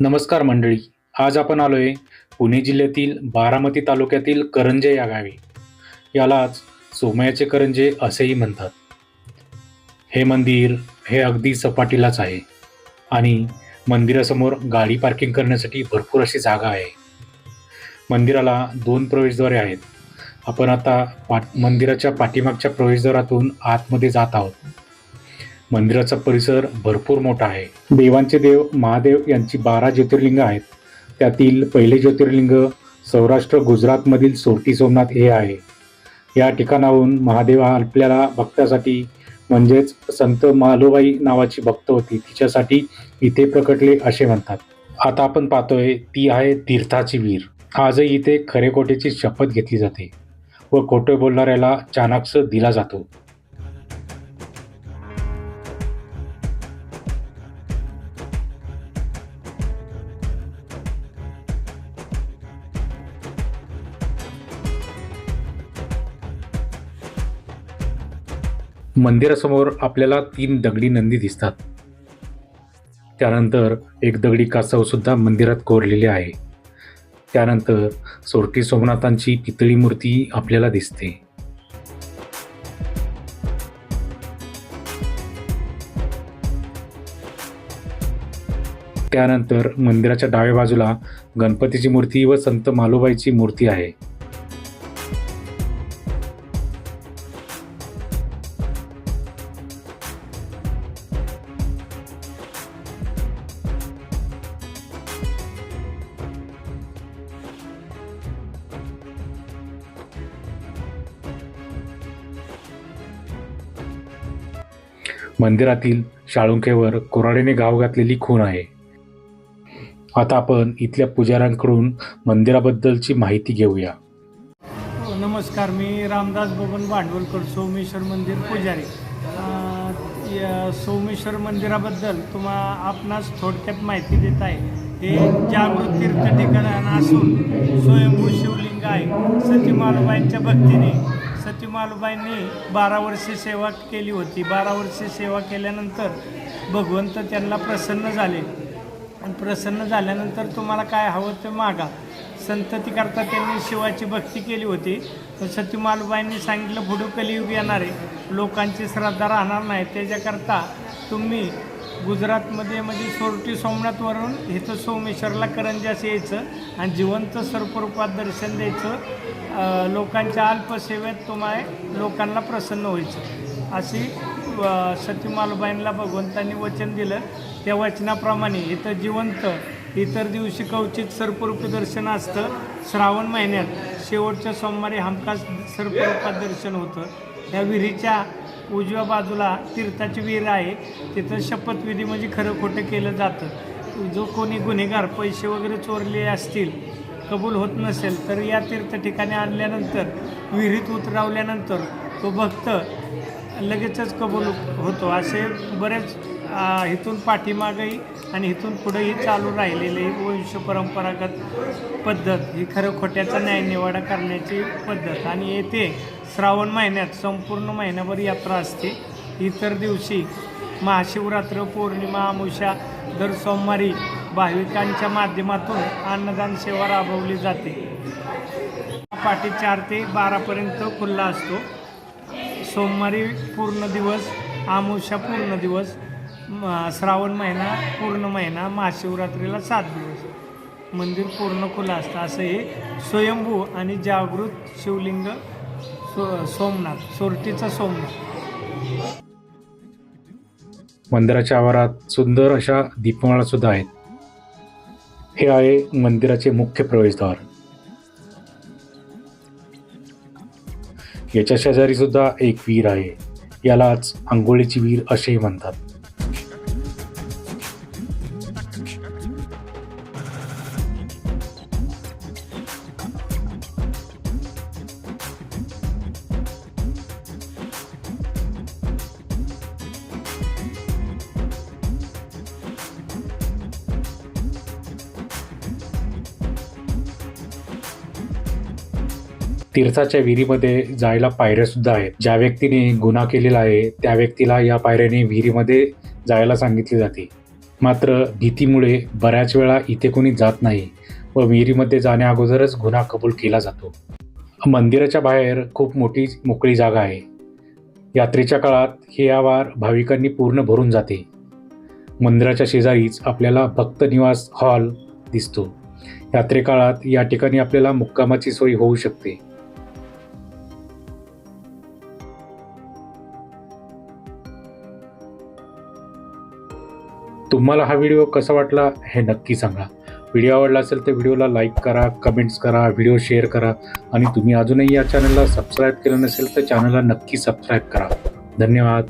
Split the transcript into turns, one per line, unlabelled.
नमस्कार मंडळी. आज आपण आलोय पुणे जिल्ह्यातील बारामती तालुक्यातील करंजे या गावी. यालाच सोमयाचे करंजे असेही म्हणतात. हे मंदिर हे अगदी सपाटीलाच आहे आणि मंदिरासमोर गाडी पार्किंग करण्यासाठी भरपूर अशी जागा आहे. मंदिराला दोन प्रवेशद्वारे आहेत. आपण आता पाट मंदिराच्या पाठीमागच्या प्रवेशद्वारातून आतमध्ये जात आहोत. मंदिराचा परिसर भरपूर मोठा आहे. देवांचे देव महादेव यांची बारा ज्योतिर्लिंग आहेत. त्यातील पहिले ज्योतिर्लिंग सौराष्ट्र गुजरातमधील सोरटी सोमनाथ हे आहे. या ठिकाणाहून महादेव हा आपल्याला भक्तासाठी म्हणजेच संत मालोबाई नावाची भक्त होती तिच्यासाठी इथे प्रकटले असे म्हणतात. आता आपण पाहतोय ती आहे तीर्थाची वीर. आजही इथे खरेकोटेची शपथ घेतली जाते व खोटे बोलणाऱ्याला चाणाक्ष दिला जातो. मंदिरासमोर आपल्याला तीन दगडी नंदी दिसतात. त्यानंतर एक दगडी कासव सुद्धा मंदिरात कोरलेले आहे. त्यानंतर सोरटी सोमनाथांची पितळी मूर्ती आपल्याला दिसते. त्यानंतर मंदिराच्या डाव्या बाजूला गणपतीची मूर्ती व संत मालोबाईची मूर्ती आहे. मंदिरातील शाळुंखेवर कोराडीने गाव घातलेली खूण आहे. आता आपण इथल्या पुजाऱ्यांकडून मंदिराबद्दलची माहिती घेऊया.
हो, नमस्कार. मी रामदास बबन भांडवलकर सोमेश्वर मंदिर पुजारी. सोमेश्वर मंदिराबद्दल तुम्हा आपणास थोडक्यात माहिती देत आहे. हे जागृत तीर्थ ठिकाण असून स्वयंभू शिवलिंग आहे. सती मालुबाईंच्या भक्तीने मालुबाईंनी बारा वर्षे सेवा केली होती. बारा वर्षे सेवा केल्यानंतर भगवंत त्यांना प्रसन्न झाले. आणि प्रसन्न झाल्यानंतर तुम्हाला काय हवं ते मागा. संततीकरता त्यांनी शिवाची भक्ती केली होती. सती मालुबाईंनी सांगितलं पुढं कलियुग येणार. आहे लोकांची श्रद्धा राहणार नाही. त्याच्याकरता तुम्ही गुजरातमध्ये म्हणजे सोरटी सोमनाथवरून इथं सोमेश्वरला करंजास यायचं आणि जिवंत सर्परूपात दर्शन द्यायचं. लोकांच्या अल्पसेवेत तुम्हाला लोकांना प्रसन्न व्हायचं. अशी अ, सती मालुबाईंना भगवंतांनी वचन दिलं. त्या वचनाप्रमाणे इथं जिवंत इतर दिवशी कवचित सर्परूपी दर्शन असतं. श्रावण महिन्यात शेवटच्या सोमवारी हमखास सर्परूपात दर्शन होतं. या विहिरीच्या उजव्या बाजूला तीर्थाची विहीर आहे. तिथं शपथविधी म्हणजे खरं खोटं केलं जातं. जो कोणी गुन्हेगार पैसे वगैरे चोरले असतील कबूल होत नसेल तर या तीर्थ ठिकाणी आणल्यानंतर विहिरीत उतरावल्यानंतर तो भक्त लगेचच कबूल होतो. असे बरेच इथून पाठीमागही आणि इथून पुढेही चालू राहिलेले वंश परंपरागत पद्धत ही खरं खोट्याचा न्यायनिवाडा करण्याची पद्धत. आणि येथे श्रावण महिन्यात संपूर्ण महिनाभर यात्रा असते. इतर दिवशी महाशिवरात्र पौर्णिमा अमुषा दर सोमवारी भाविकांच्या माध्यमातून अन्नदान सेवा राबवली जाते. पाठी चार ते बारापर्यंत खुल्ला असतो. सोमवारी पूर्ण दिवस आमुषा पूर्ण दिवस श्रावण महिना पूर्ण महिना महाशिवरात्रीला सात दिवस. मंदिर पूर्ण खुलं असतं. असं हे स्वयंभू आणि जागृत शिवलिंग सो सोमनाथ सोरटीचा सोमनाथ.
मंदिराच्या आवारात सुंदर अशा दीपमाळा सुद्धा आहेत. हे आहे मंदिराचे मुख्य प्रवेशद्वार. याच्या शेजारी सुद्धा एक विहीर आहे. यालाच आंघोळीची विहीर असेही म्हणतात. तीर्थाच्या विहिरीमध्ये जायला पायऱ्या सुद्धा आहेत. ज्या व्यक्तीने गुन्हा केलेला आहे त्या व्यक्तीला या पायऱ्याने विहिरीमध्ये जायला सांगितले जाते. मात्र भीतीमुळे बऱ्याच वेळा इथे कोणी जात नाही व विहिरीमध्ये जाण्या अगोदरच गुन्हा कबूल केला जातो. मंदिराच्या बाहेर खूप मोठी मोकळी जागा आहे. यात्रेच्या काळात हे आवार भाविकांनी पूर्ण भरून जाते. मंदिराच्या शेजारीच आपल्याला भक्त निवास हॉल दिसतो. यात्रेकाळात या ठिकाणी आपल्याला मुक्कामाची सोय होऊ शकते. तुम्हाला हा व्हिडिओ कसा वाटला हे नक्की सांगा. व्हिडिओ आवडला असेल तर व्हिडिओला लाईक करा कमेंट्स करा व्हिडिओ शेअर करा आणि तुम्ही अजूनही या चॅनलला सबस्क्राईब केलं नसेल तर चॅनलला नक्की सबस्क्राईब करा. धन्यवाद.